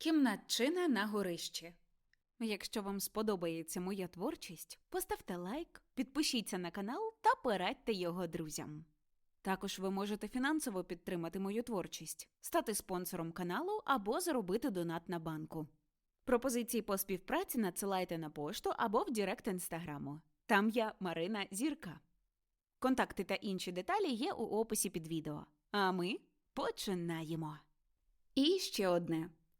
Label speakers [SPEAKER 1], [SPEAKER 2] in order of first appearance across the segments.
[SPEAKER 1] Кімнатчина на горищі. Якщо вам сподобається моя творчість, поставте лайк, підпишіться на канал та порадьте його друзям. Також ви можете фінансово підтримати мою творчість, стати спонсором каналу або заробити донат на банку. Пропозиції по співпраці надсилайте на пошту або в Директ інстаграму. Там я Марина Зірка. Контакти та інші деталі є у описі під відео. А ми починаємо. І ще одне.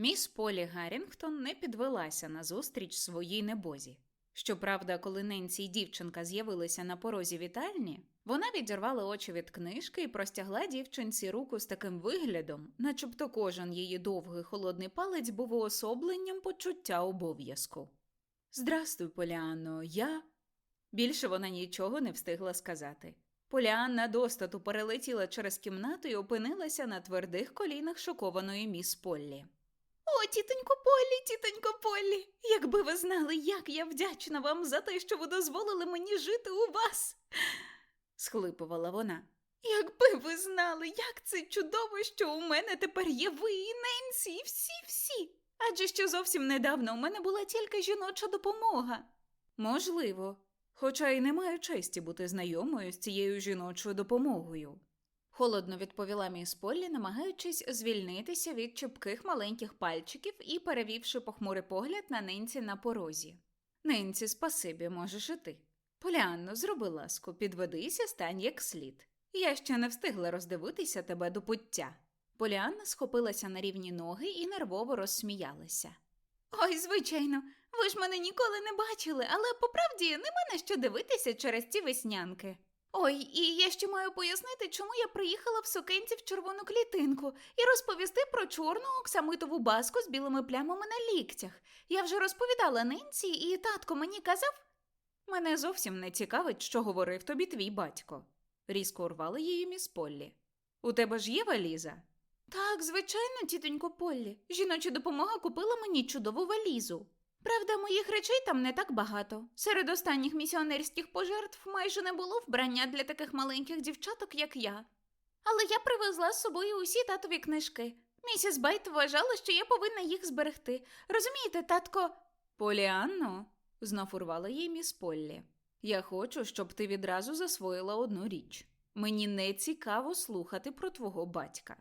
[SPEAKER 1] Міс Полі Гаррінгтон не підвелася на зустріч своїй небозі. Щоправда, коли Ненсі й дівчинка з'явилися на порозі вітальні, вона відірвала очі від книжки і простягла дівчинці руку з таким виглядом, начебто кожен її довгий холодний палець був уособленням почуття обов'язку. Здрастуй, Поліанно, я. Більше вона нічого не встигла сказати. Поліанна достату перелетіла через кімнату і опинилася на твердих колінах шокованої міс Поллі. О, тітонько Полі, тітонько Полі, якби ви знали, як я вдячна вам за те, що ви дозволили мені жити у вас, схлипувала вона. Якби ви знали, як це чудово, що у мене тепер є ви і Ненсі, і всі-всі. Адже ще зовсім недавно у мене була тільки жіноча допомога. Можливо, хоча й не маю честі бути знайомою з цією жіночою допомогою. Холодно відповіла міс Поллі, намагаючись звільнитися від чіпких маленьких пальчиків і перевівши похмурий погляд на ненці на порозі. Ненці, спасибі, можеш і ти. Поліанно, зроби ласку, підведися, стань як слід. Я ще не встигла роздивитися тебе до пуття. Поліанна схопилася на рівні ноги і нервово розсміялася. Ой, звичайно, ви ж мене ніколи не бачили, але по правді нема на що дивитися через ці веснянки. Ой, і я ще маю пояснити, чому я приїхала в сукенці в червону клітинку і розповісти про чорну оксамитову баску з білими плямами на ліктях. Я вже розповідала Нинці, і татко мені казав. Мене зовсім не цікавить, що говорив тобі твій батько, різко урвала її міс Поллі. У тебе ж є валіза? Так, звичайно, тітонько Поллі. Жіноча допомога купила мені чудову валізу. Правда, моїх речей там не так багато. Серед останніх місіонерських пожертв майже не було вбрання для таких маленьких дівчаток, як я. Але я привезла з собою усі татові книжки. Місіс Байт вважала, що я повинна їх зберегти. Розумієте, татко. Поліанно, знов урвала їй міс Поллі. Я хочу, щоб ти відразу засвоїла одну річ. Мені не цікаво слухати про твого батька.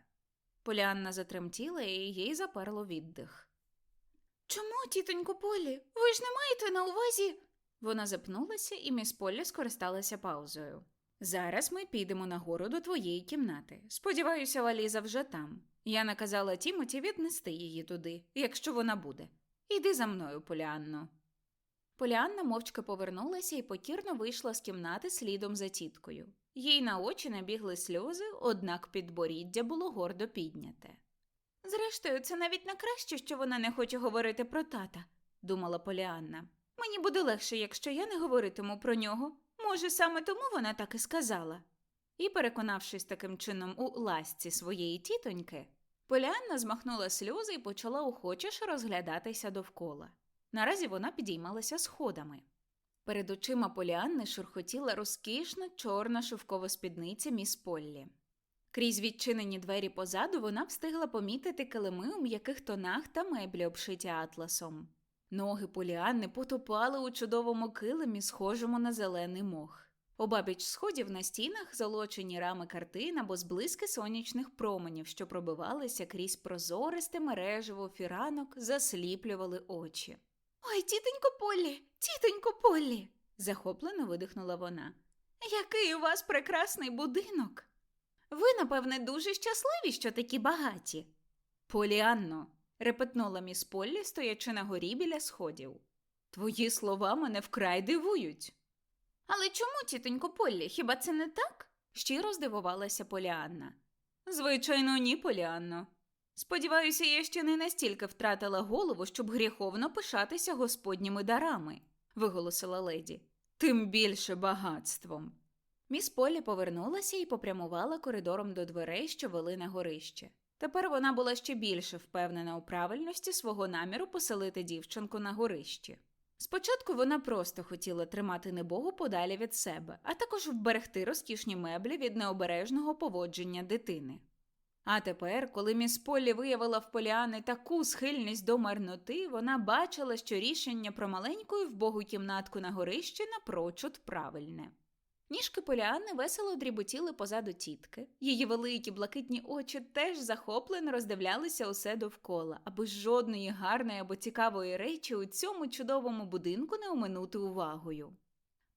[SPEAKER 1] Поліанна затремтіла і їй заперло віддих. Чому, тітонько Полі? Ви ж не маєте на увазі. Вона запнулася, і міс Полі скористалася паузою. Зараз ми підемо нагору до твоєї кімнати. Сподіваюся, валіза вже там. Я наказала Тімоті віднести її туди, якщо вона буде. Іди за мною, Поліанно. Поліанна мовчки повернулася і покірно вийшла з кімнати слідом за тіткою. Їй на очі набігли сльози, однак підборіддя було гордо підняте. Зрештою, це навіть на краще, що вона не хоче говорити про тата, думала Поліанна. Мені буде легше, якщо я не говоритиму про нього. Може, саме тому вона так і сказала. І, переконавшись таким чином у ласці своєї тітоньки, Поліанна змахнула сльози і почала охочеш розглядатися довкола. Наразі вона підіймалася сходами. Перед очима Поліанни шурхотіла розкішна чорна шовкова спідниця міс Поллі. Крізь відчинені двері позаду вона встигла помітити килими у м'яких тонах та меблі, обшиті атласом. Ноги Поліанни потопали у чудовому килимі, схожому на зелений мох. Обабіч сходів на стінах золочені рами картин або зблиски сонячних променів, що пробивалися крізь прозористе мережево фіранок, засліплювали очі. Ой, тітонько Полі, тітонько Полі. захоплено видихнула вона. Який у вас прекрасний будинок. Ви, напевне, дуже щасливі, що такі багаті. Поліанно, репетнула міс Поллі, стоячи на горі біля сходів. Твої слова мене вкрай дивують. Але чому, тітонько Поллі, хіба це не так? щиро здивувалася Поліанна. Звичайно, ні, Поліанно. Сподіваюся, я ще не настільки втратила голову, щоб гріховно пишатися господніми дарами, виголосила леді. Тим більше багатством. Міс Полі повернулася і попрямувала коридором до дверей, що вели на горище. Тепер вона була ще більше впевнена у правильності свого наміру поселити дівчинку на горищі. Спочатку вона просто хотіла тримати небогу подалі від себе, а також вберегти розкішні меблі від необережного поводження дитини. А тепер, коли міс Поллі виявила в Поліани таку схильність до марноти, вона бачила, що рішення про маленьку і вбогу кімнатку на горищі напрочуд правильне. Ніжки Поліани весело дріботіли позаду тітки. Її великі блакитні очі теж захоплено роздивлялися усе довкола, аби жодної гарної або цікавої речі у цьому чудовому будинку не оминути увагою.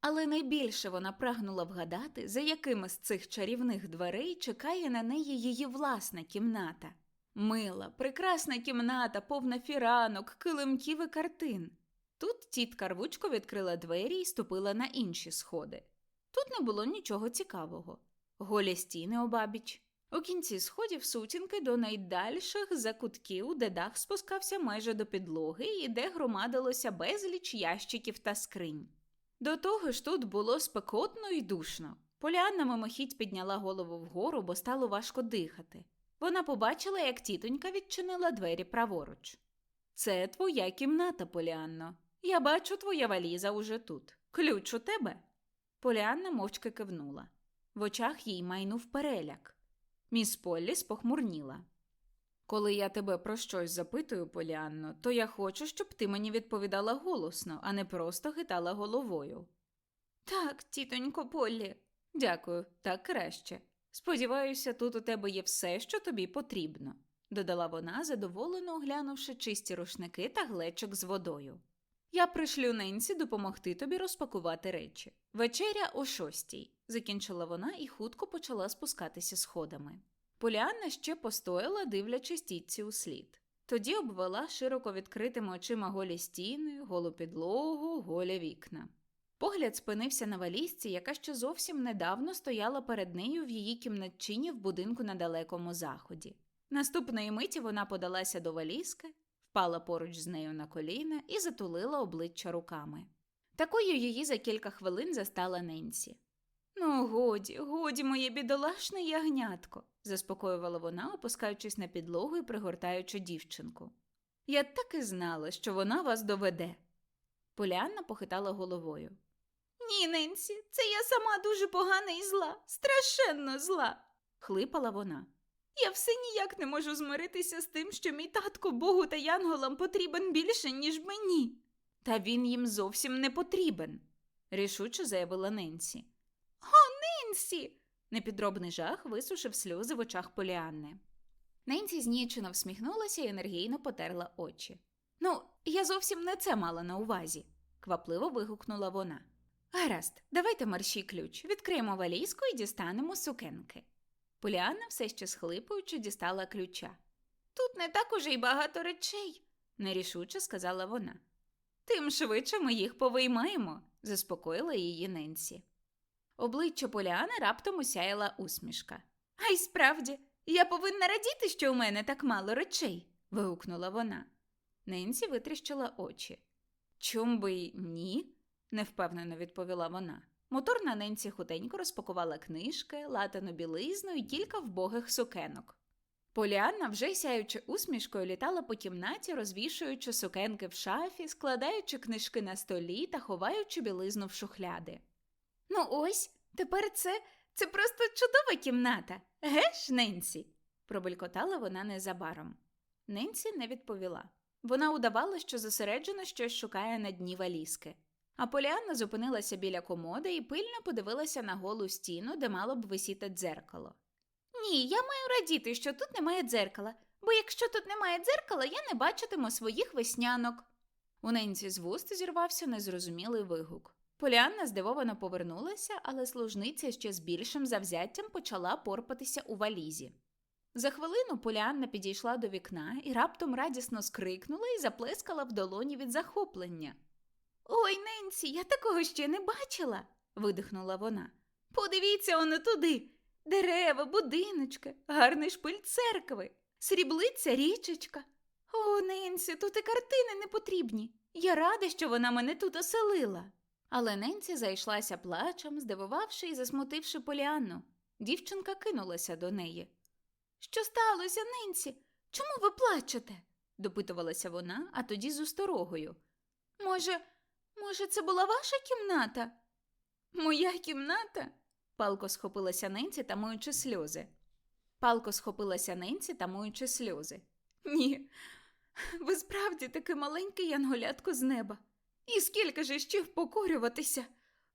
[SPEAKER 1] Але найбільше вона прагнула вгадати, за якими з цих чарівних дверей чекає на неї її власна кімната. Мила, прекрасна кімната, повна фіранок, килимків і картин. Тут тітка рвучко відкрила двері і ступила на інші сходи. Тут не було нічого цікавого. Голі стіни обабіч. У кінці сходів сутінки до найдальших закутків, де дах спускався майже до підлоги і де громадилося безліч ящиків та скринь. До того ж тут було спекотно і душно. Поліанна мимохідь підняла голову вгору, бо стало важко дихати. Вона побачила, як тітонька відчинила двері праворуч. Це твоя кімната, Поліанно. Я бачу, твоя валіза уже тут. Ключ у тебе. Поліанна мовчки кивнула. В очах їй майнув переляк. Міс Поллі спохмурніла. Коли я тебе про щось запитую, Поліанно, то я хочу, щоб ти мені відповідала голосно, а не просто хитала головою. Так, тітонько Поллі. Дякую, так краще. Сподіваюся, тут у тебе є все, що тобі потрібно, додала вона, задоволено оглянувши чисті рушники та глечок з водою. Я пришлю Ненсі допомогти тобі розпакувати речі. Вечеря о шостій, закінчила вона і хутко почала спускатися сходами. Поліанна ще постояла, дивлячись тітці у слід. Тоді обвела широко відкритими очима голі стіни, голу підлогу, голі вікна. Погляд спинився на валізці, яка ще зовсім недавно стояла перед нею в її кімнатчині в будинку на далекому заході. Наступної миті вона подалася до валізки, впала поруч з нею на коліна і затулила обличчя руками. Такою її за кілька хвилин застала Ненсі. Ну, годі, годі, моє бідолашне ягнятко, заспокоювала вона, опускаючись на підлогу і пригортаючи дівчинку. Я так і знала, що вона вас доведе. Поліанна похитала головою. Ні, Ненсі, це я сама дуже погана і зла, страшенно зла, хлипала вона. Я все ніяк не можу змиритися з тим, що мій татко Богу та янголам потрібен більше, ніж мені. Та він їм зовсім не потрібен, рішуче заявила Ненсі. Ненсі. Непідробний жах висушив сльози в очах Поліанни. Ненсі знічено всміхнулася і енергійно потерла очі. Ну, я зовсім не це мала на увазі, квапливо вигукнула вона. Гаразд, давайте мерщій ключ, відкриємо валізку і дістанемо сукенки. Поліанна все ще схлипуючи, дістала ключа. Тут не так уже й багато речей, нерішуче сказала вона. Тим швидше ми їх повиймаємо, заспокоїла її Ненсі. Обличчя Поліани раптом усяяла усмішка. А й справді, я повинна радіти, що у мене так мало речей. вигукнула вона. Ненсі витріщила очі. Чом би ні? невпевнено відповіла вона. Моторна Ненсі хутенько розпакувала книжки, латану білизну і кілька вбогих сукенок. Поліанна, вже сяючи усмішкою, літала по кімнаті, розвішуючи сукенки в шафі, складаючи книжки на столі та ховаючи білизну в шухляди. Ну ось, тепер це це просто чудова кімната, геш, Ненсі? пробелькотала вона незабаром. Ненсі не відповіла. Вона удавала, що зосереджено щось шукає на дні валізки. А Поліанна зупинилася біля комоди і пильно подивилася на голу стіну, де мало б висіти дзеркало. Ні, я маю радіти, що тут немає дзеркала, бо якщо тут немає дзеркала, я не бачитиму своїх веснянок. У Ненсі з вуст зірвався незрозумілий вигук. Поліанна здивовано повернулася, але служниця ще з більшим завзяттям почала порпатися у валізі. За хвилину Поліанна підійшла до вікна і раптом радісно скрикнула і заплескала в долоні від захоплення. Ой, Ненсі, я такого ще не бачила, видихнула вона. Подивіться воно туди. Дерева, будиночки, гарний шпиль церкви. Сріблиця річечка. О, Ненсі, тут і картини не потрібні. Я рада, що вона мене тут оселила. Але Ненсі зайшлася плачем, здивувавши і засмутивши Поліанну. Дівчинка кинулася до неї. Що сталося, Ненсі? Чому ви плачете? допитувалася вона, а тоді з осторогою. Може, може, це була ваша кімната? Моя кімната? Палко схопилася Ненсі, тамуючи сльози. Палко схопилася Ненсі, тамуючи сльози. Ні, ви справді таке маленьке янголятко з неба. І скільки ж іще впокорюватися?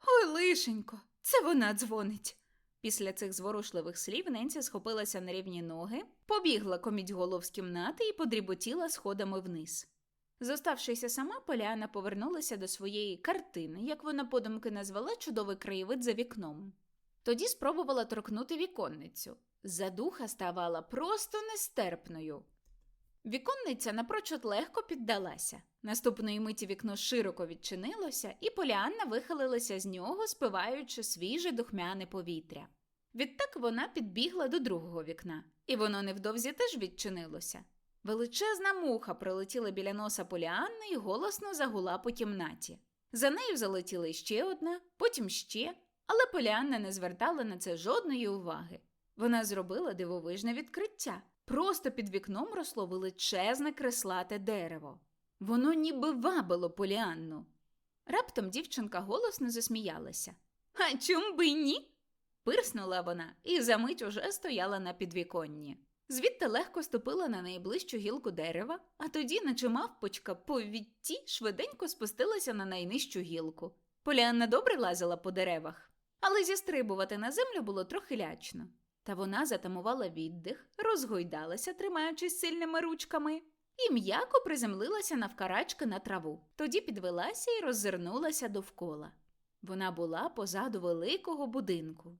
[SPEAKER 1] Ой, лишенько, це вона дзвонить. Після цих зворушливих слів Ненсі схопилася на рівні ноги, побігла коміть голов з кімнати і подріботіла сходами вниз. Зоставшися сама, Поляна повернулася до своєї картини, як вона подумки назвала чудовий краєвид за вікном. Тоді спробувала торкнути віконницю. Задуха ставала просто нестерпною. Віконниця напрочуд легко піддалася. Наступної миті вікно широко відчинилося, і Поліанна вихилилася з нього, спиваючи свіже духмяне повітря. Відтак вона підбігла до другого вікна, і воно невдовзі теж відчинилося. Величезна муха прилетіла біля носа Поліанни і голосно загула по кімнаті. За нею залетіла ще одна, потім ще, але Поліанна не звертала на це жодної уваги. Вона зробила дивовижне відкриття. Просто під вікном росло величезне креслате дерево. Воно ніби вабило Поліанну. Раптом дівчинка голосно засміялася. А чом би ні? Пирснула вона і за мить уже стояла на підвіконні. Звідти легко ступила на найближчу гілку дерева, а тоді, наче мавпочка, по відті швиденько спустилася на найнижчу гілку. Поліанна добре лазила по деревах, але зістрибувати на землю було трохи лячно. Та вона затамувала віддих, розгойдалася, тримаючись сильними ручками, і м'яко приземлилася навкарачки на траву. Тоді підвелася і роззирнулася довкола. Вона була позаду великого будинку.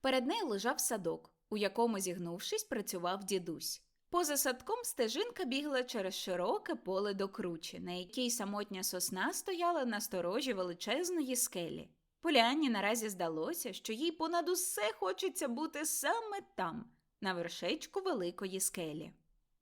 [SPEAKER 1] Перед нею лежав садок, у якому, зігнувшись, працював дідусь. Поза садком стежинка бігла через широке поле до кручі, на якій самотня сосна стояла на сторожі величезної скелі. Поліанні наразі здалося, що їй понад усе хочеться бути саме там, на вершечку великої скелі.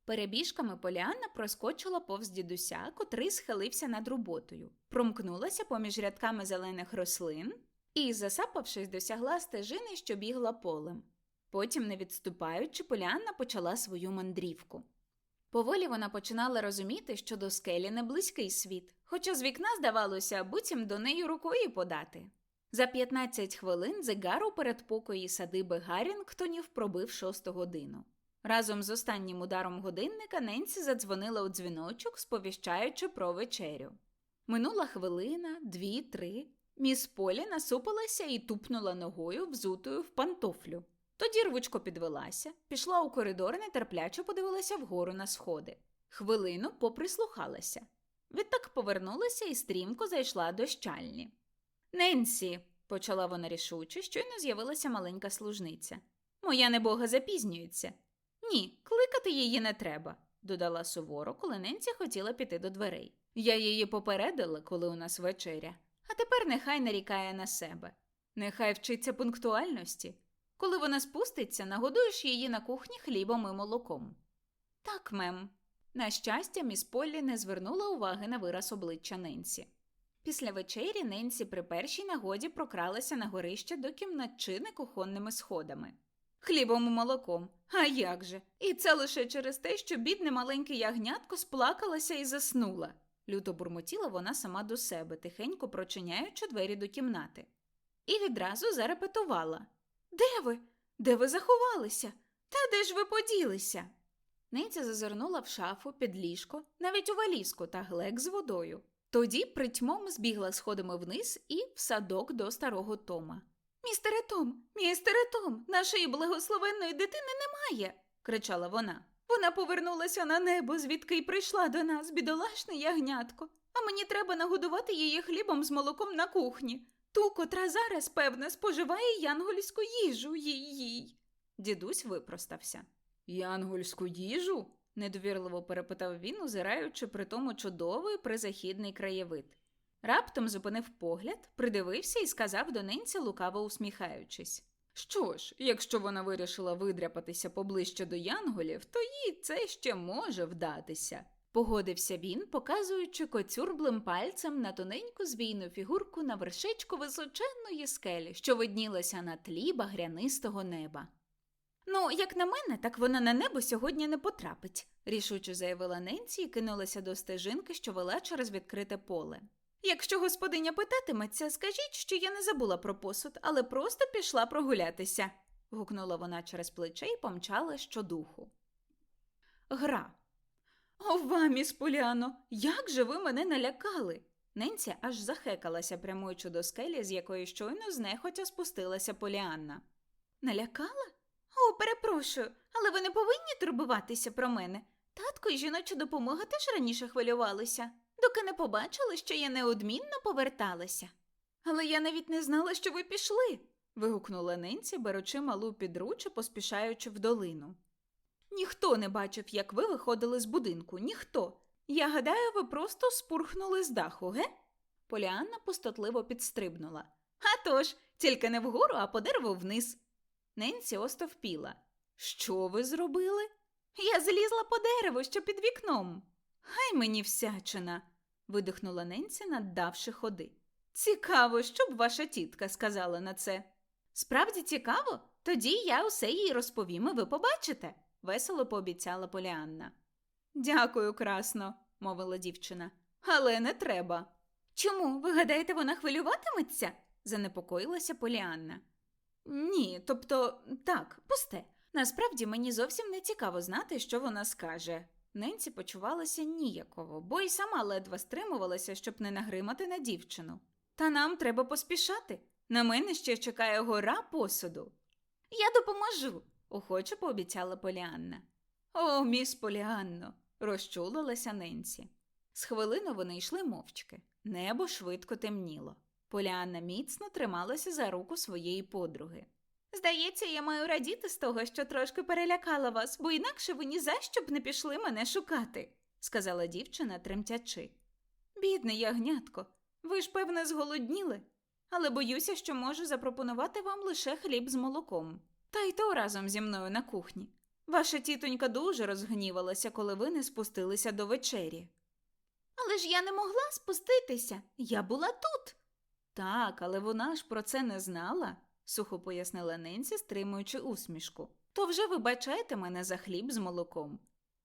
[SPEAKER 1] Перебіжками Поліанна проскочила повз дідуся, котрий схилився над роботою, промкнулася поміж рядками зелених рослин і, засапавшись, досягла стежини, що бігла полем. Потім, не відступаючи, Поліанна почала свою мандрівку. Поволі вона починала розуміти, що до скелі не близький світ, хоча з вікна здавалося, буцім до неї рукою подати. За 15 хвилин зигар у передпокої садиби Гаррінгтонів пробив шосту годину. Разом з останнім ударом годинника Ненсі задзвонила у дзвіночок, сповіщаючи про вечерю. Минула хвилина, дві, три. Міс Полі насупилася і тупнула ногою, взутою в пантофлю. Тоді рвучко підвелася, пішла у коридор, нетерпляче подивилася вгору на сходи. Хвилину поприслухалася. Відтак повернулася і стрімко зайшла до щальні. Ненсі, почала вона рішуче, щойно з'явилася маленька служниця. Моя небога запізнюється. Ні, кликати її не треба, додала суворо, коли Ненсі хотіла піти до дверей. Я її попередила, коли у нас вечеря, а тепер нехай нарікає на себе. Нехай вчиться пунктуальності. Коли вона спуститься, нагодуєш її на кухні хлібом і молоком. Так, мем. На щастя, міс Поллі не звернула уваги на вираз обличчя Ненсі. Після вечері Ненсі при першій нагоді прокралася на горище до кімнатчини кухонними сходами. Хлібом і молоком. А як же? І це лише через те, що бідне маленьке ягнятко сплакалося і заснула. Люто бурмотіла вона сама до себе, тихенько прочиняючи двері до кімнати. І відразу зарепетувала Де ви? Де ви заховалися? Та де ж ви поділися? Ненця зазирнула в шафу під ліжко, навіть у валізку та глек з водою. Тоді притьмом збігла сходами вниз і в садок до старого Тома. Містере Том, містере Том, нашої благословенної дитини немає, кричала вона. Вона повернулася на небо, звідки й прийшла до нас, бідолашне ягнятко, а мені треба нагодувати її хлібом з молоком на кухні, ту, котра зараз, певне, споживає янгольську їжу їй їй. Дідусь випростався. Янгольську їжу? недовірливо перепитав він, озираючи при тому чудовий призахідний краєвид. Раптом зупинив погляд, придивився і сказав до ненці, лукаво усміхаючись Що ж, якщо вона вирішила видряпатися поближче до янголів, то їй це ще може вдатися. Погодився він, показуючи коцюрблим пальцем на тоненьку звійну фігурку на вершечку височенної скелі, що виднілася на тлі багрянистого неба. Ну, як на мене, так вона на небо сьогодні не потрапить, рішуче заявила Ненсі і кинулася до стежинки, що вела через відкрите поле. Якщо господиня питатиметься, скажіть, що я не забула про посуд, але просто пішла прогулятися, гукнула вона через плече і помчала щодуху. Гра. Ова, міс Поліано, як же ви мене налякали? Ненці аж захекалася, прямуючи до скелі, з якої щойно знехотя спустилася Поліанна. Налякала? О, перепрошую, але ви не повинні турбуватися про мене. Татко і жіноча допомога теж раніше хвилювалися, доки не побачили, що я неодмінно поверталася. Але я навіть не знала, що ви пішли. вигукнула Ненці, беручи малу підруч і поспішаючи в долину. Ніхто не бачив, як ви виходили з будинку, ніхто. Я гадаю, ви просто спурхнули з даху, ге? Поліанна пустотливо підстрибнула. «А тож, тільки не вгору, а по дереву вниз. Ненсі остовпіла. Що ви зробили? Я злізла по дереву, що під вікном. Хай мені всячина, видихнула Ненсі, наддавши ходи. Цікаво, що б ваша тітка сказала на це. Справді цікаво? Тоді я усе їй розповім, і ви побачите, весело пообіцяла Поліанна. Дякую, красно, мовила дівчина. Але не треба. Чому? Ви гадаєте, вона хвилюватиметься? занепокоїлася Поліанна. Ні, тобто так, пусте. Насправді мені зовсім не цікаво знати, що вона скаже. Ненці почувалася ніяково, бо й сама ледве стримувалася, щоб не нагримати на дівчину. Та нам треба поспішати. На мене ще чекає гора посуду. Я допоможу, охоче пообіцяла Поліанна. О, міс Поліанно, розчулилася Ненсі. З хвилину вони йшли мовчки. Небо швидко темніло. Поліанна міцно трималася за руку своєї подруги. Здається, я маю радіти з того, що трошки перелякала вас, бо інакше ви ні за що б не пішли мене шукати, сказала дівчина, тремтячи. Бідне ягнятко, ви ж, певне, зголодніли, але боюся, що можу запропонувати вам лише хліб з молоком. Та й то разом зі мною на кухні. Ваша тітонька дуже розгнівалася, коли ви не спустилися до вечері. Але ж я не могла спуститися, я була тут. Так, але вона ж про це не знала, сухо пояснила Ненсі, стримуючи усмішку. То вже вибачайте мене за хліб з молоком.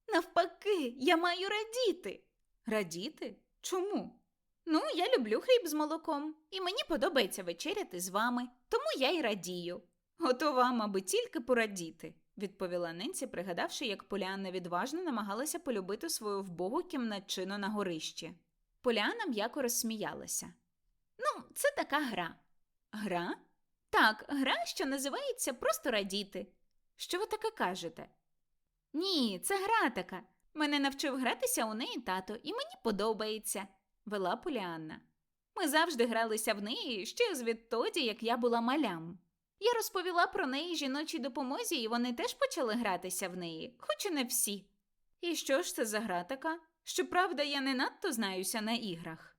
[SPEAKER 1] Навпаки, я маю радіти. Радіти? Чому? Ну, я люблю хліб з молоком, і мені подобається вечеряти з вами, тому я й радію. Ото вам, аби тільки порадіти, відповіла Ненсі, пригадавши, як Поліанна відважно намагалася полюбити свою вбогу кімнатчину на горищі. Поліанна м'яко розсміялася. Ну, це така гра. Гра? Так, гра, що називається просто радіти. Що ви таке кажете? Ні, це гра така. Мене навчив гратися у неї тато, і мені подобається, вела Поліанна. Ми завжди гралися в неї ще звідтоді, як я була малям. Я розповіла про неї жіночій допомозі, і вони теж почали гратися в неї, хоч і не всі. І що ж це за гра така? Щоправда, я не надто знаюся на іграх.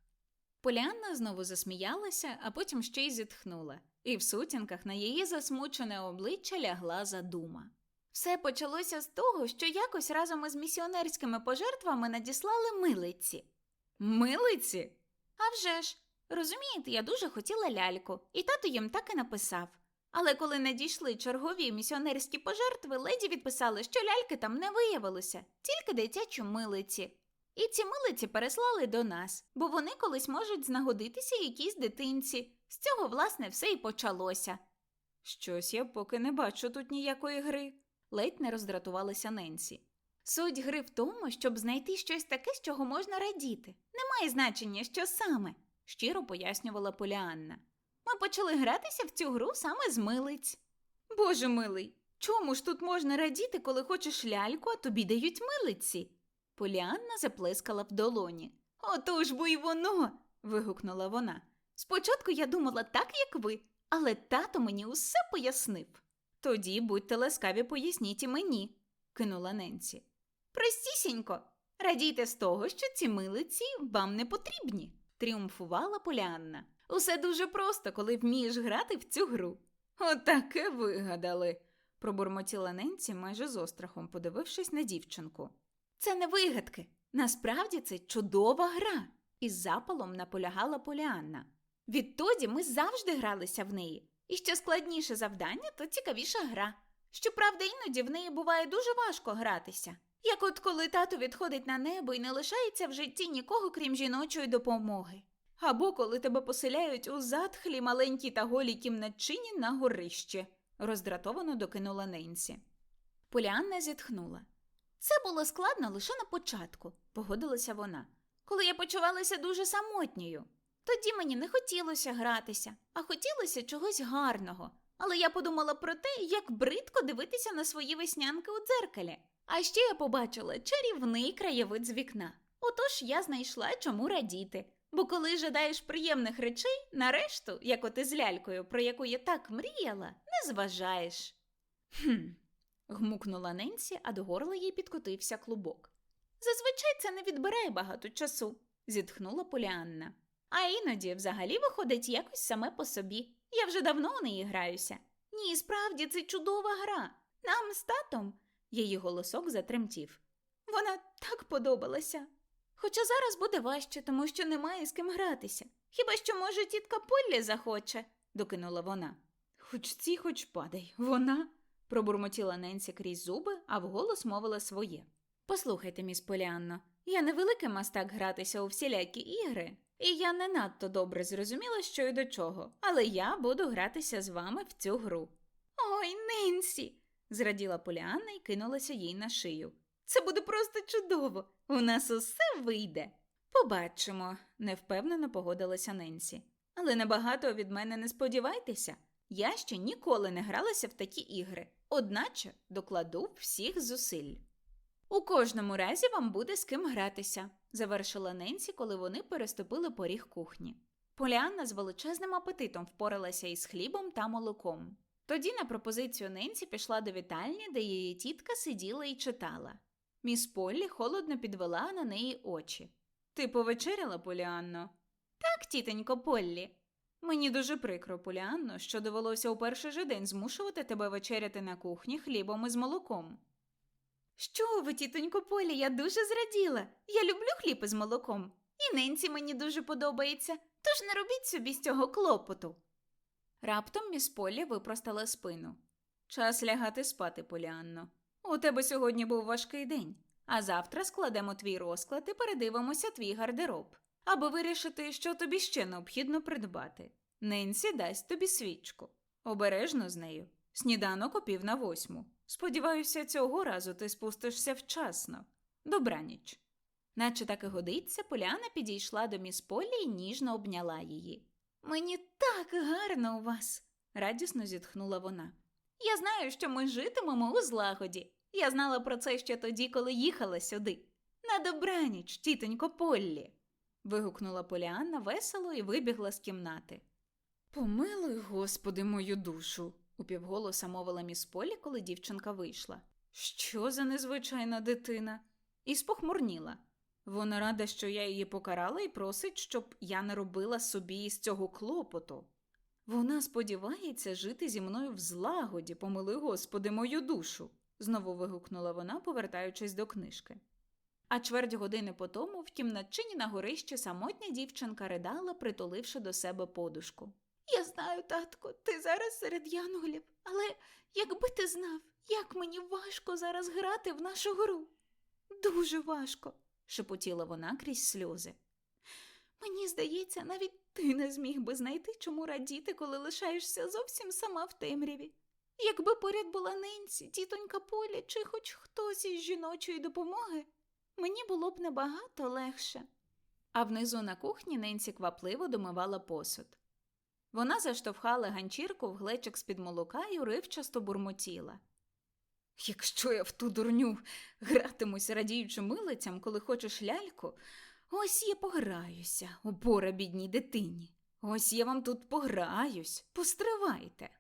[SPEAKER 1] Поліанна знову засміялася, а потім ще й зітхнула, і в сутінках на її засмучене обличчя лягла задума. Все почалося з того, що якось разом із місіонерськими пожертвами надіслали милиці. Милиці? А вже ж, розумієте, я дуже хотіла ляльку, і тато їм так і написав. Але коли надійшли чергові місіонерські пожертви, леді відписали, що ляльки там не виявилося, тільки дитячі милиці. І ці милиці переслали до нас, бо вони колись можуть знагодитися якійсь дитинці. З цього, власне, все і почалося. Щось я поки не бачу тут ніякої гри, ледь не роздратувалася Ненсі. Суть гри в тому, щоб знайти щось таке, з чого можна радіти. Немає значення, що саме, щиро пояснювала Поліанна. Ми почали гратися в цю гру саме з милиць. Боже милий, чому ж тут можна радіти, коли хочеш ляльку, а тобі дають милиці? Поліанна заплескала в долоні. Отож бо й воно. вигукнула вона. Спочатку я думала так, як ви, але тато мені усе пояснив. Тоді будьте ласкаві, поясніть і мені, кинула Ненсі. Простісінько, радійте з того, що ці милиці вам не потрібні, тріумфувала Поліанна. Усе дуже просто, коли вмієш грати в цю гру. Отаке вигадали, пробурмотіла Ненці майже з острахом, подивившись на дівчинку. Це не вигадки. Насправді це чудова гра. Із запалом наполягала Поліанна. Відтоді ми завжди гралися в неї. І що складніше завдання, то цікавіша гра. Щоправда, іноді в неї буває дуже важко гратися. Як от коли тато відходить на небо і не лишається в житті нікого, крім жіночої допомоги. Або коли тебе поселяють у затхлі маленькій та голій кімнатчині на горище, роздратовано докинула Ненсі. Поліанна зітхнула. Це було складно лише на початку, погодилася вона, коли я почувалася дуже самотньою. Тоді мені не хотілося гратися, а хотілося чогось гарного. Але я подумала про те, як бридко дивитися на свої веснянки у дзеркалі. А ще я побачила чарівний краєвид з вікна. Отож я знайшла чому радіти. Бо коли жадаєш приємних речей, нарешту, як от із лялькою, про яку я так мріяла, не зважаєш. Хм. гмукнула Ненсі, а до горла їй підкотився клубок. Зазвичай це не відбирає багато часу, зітхнула Поліанна. А іноді взагалі виходить якось саме по собі. Я вже давно у неї граюся. Ні, справді це чудова гра. Нам з татом. Її голосок затремтів. Вона так подобалася. Хоча зараз буде важче, тому що немає з ким гратися. Хіба що, може, тітка Поллі захоче, докинула вона. Хоч ці, хоч падай, вона. пробурмотіла Ненсі крізь зуби, а вголос мовила своє. Послухайте, міс Поліанно, я не великий мастак гратися у всілякі ігри, і я не надто добре зрозуміла, що й до чого, але я буду гратися з вами в цю гру. Ой, Ненсі. зраділа Поліанна і кинулася їй на шию. Це буде просто чудово. У нас усе вийде. Побачимо, невпевнено погодилася Ненсі. Але набагато від мене не сподівайтеся. Я ще ніколи не гралася в такі ігри, одначе докладу всіх зусиль. У кожному разі вам буде з ким гратися, завершила Ненсі, коли вони переступили поріг кухні. Поліанна з величезним апетитом впоралася із хлібом та молоком. Тоді на пропозицію Ненсі пішла до вітальні, де її тітка сиділа і читала. Міс Поллі холодно підвела на неї очі. Ти повечеряла, Поліанно? Так, тітонько Поллі. Мені дуже прикро, Поліанно, що довелося у перший же день змушувати тебе вечеряти на кухні хлібом із молоком. Що ви, тітонько Полі, я дуже зраділа. Я люблю хліб із молоком. І ненці мені дуже подобається, тож не робіть собі з цього клопоту. Раптом міс Полі випростала спину. Час лягати спати, Поліанно. У тебе сьогодні був важкий день, а завтра складемо твій розклад і передивимося твій гардероб, аби вирішити, що тобі ще необхідно придбати. Ненсі дасть тобі свічку. Обережно з нею. Сніданок о на восьму. Сподіваюся, цього разу ти спустишся вчасно. Добраніч. Наче так і годиться, Поляна підійшла до міс Полі і ніжно обняла її. Мені так гарно у вас, радісно зітхнула вона. Я знаю, що ми житимемо у злагоді. Я знала про це ще тоді, коли їхала сюди. На добраніч, тітонько Поллі. вигукнула Поліанна весело і вибігла з кімнати. Помилуй, Господи, мою душу, упівголоса мовила міс Полі, коли дівчинка вийшла. Що за незвичайна дитина? І спохмурніла. Вона рада, що я її покарала, і просить, щоб я не робила собі із цього клопоту. Вона сподівається жити зі мною в злагоді, помили Господи, мою душу, знову вигукнула вона, повертаючись до книжки. А чверть години по тому в кімнатчині на горищі самотня дівчинка ридала, притуливши до себе подушку. Я знаю, татко, ти зараз серед янголів, але якби ти знав, як мені важко зараз грати в нашу гру. Дуже важко, шепотіла вона крізь сльози. Мені здається, навіть ти не зміг би знайти, чому радіти, коли лишаєшся зовсім сама в темряві. Якби поряд була Ненсі, тітонька Поля чи хоч хтось із жіночої допомоги, мені було б набагато легше. А внизу на кухні Ненсі квапливо домивала посуд. Вона заштовхала ганчірку в глечик з-під молока і уривчасто бурмотіла. Якщо я в ту дурню гратимусь радіючи милицям, коли хочеш ляльку, ось я пограюся, опора бідній дитині. Ось я вам тут пограюсь, постривайте.